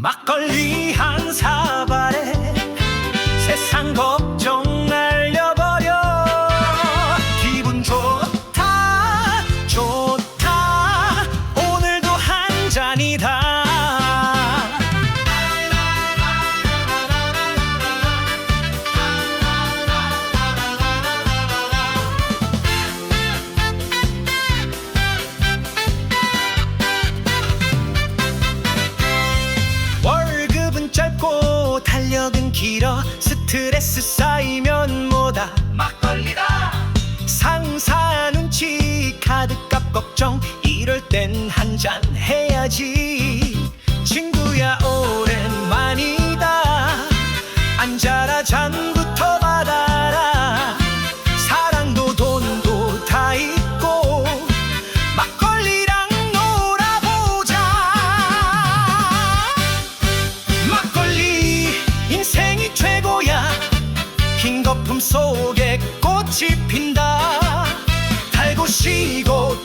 막걸리 한 사발에 세상 걱 스트레스 쌓이면 뭐다? 막걸리다. 상사 눈치 카드값 걱정. 이럴 땐 한 잔 해야지. 친구야 흰 거품 속에 꽃이 핀다. 달고 시고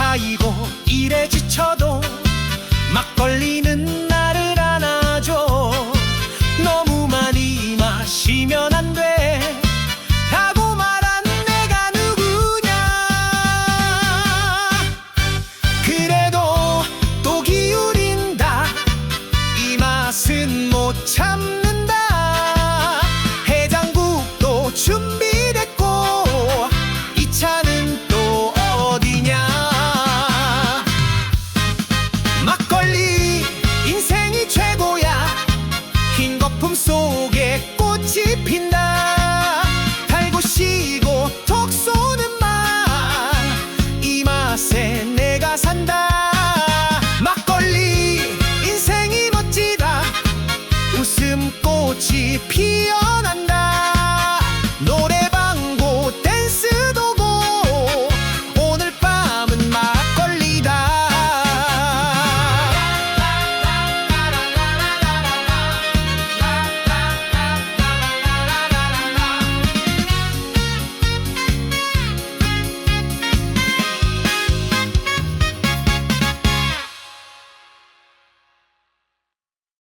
차이고 일에 지쳐도 막걸리는 꽃이 피어.